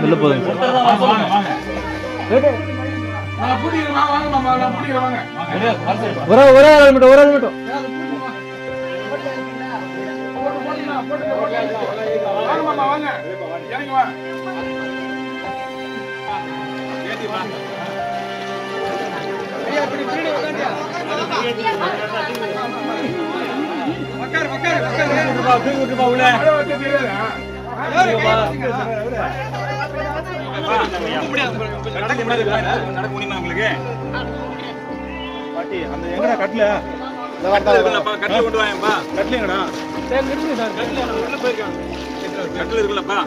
வெளியே போதுங்க ஆள் மட்டும் ஆள் மட்டும் வாங்க. மாமா வாங்க இறங்கி வாங்க நடக்க முடியாது நடக்க முடியுமா உங்களுக்கு பாட்டி அந்த எங்கடா கட்டல கட்டில கொண்டு வாயப்பா கட்டலங்கடா கட்டில் இருக்குல்லப்பா.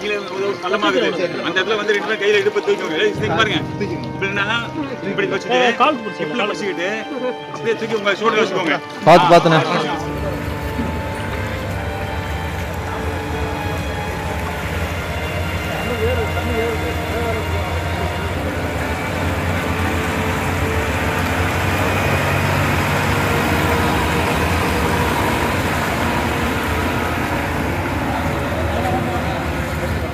கீழே ஒரு பள்ளமா இருக்குது அந்த இடத்துல வந்து ரெண்டு பேரும் கையில இடுப்பு தூக்கி பாருங்க. இப்படின்னா இப்படி வச்சுட்டு இப்படி வச்சுக்கிட்டு அப்படியே தூக்கி உங்க வச்சுக்கோங்க. பார்த்து பார்த்துண்ணே.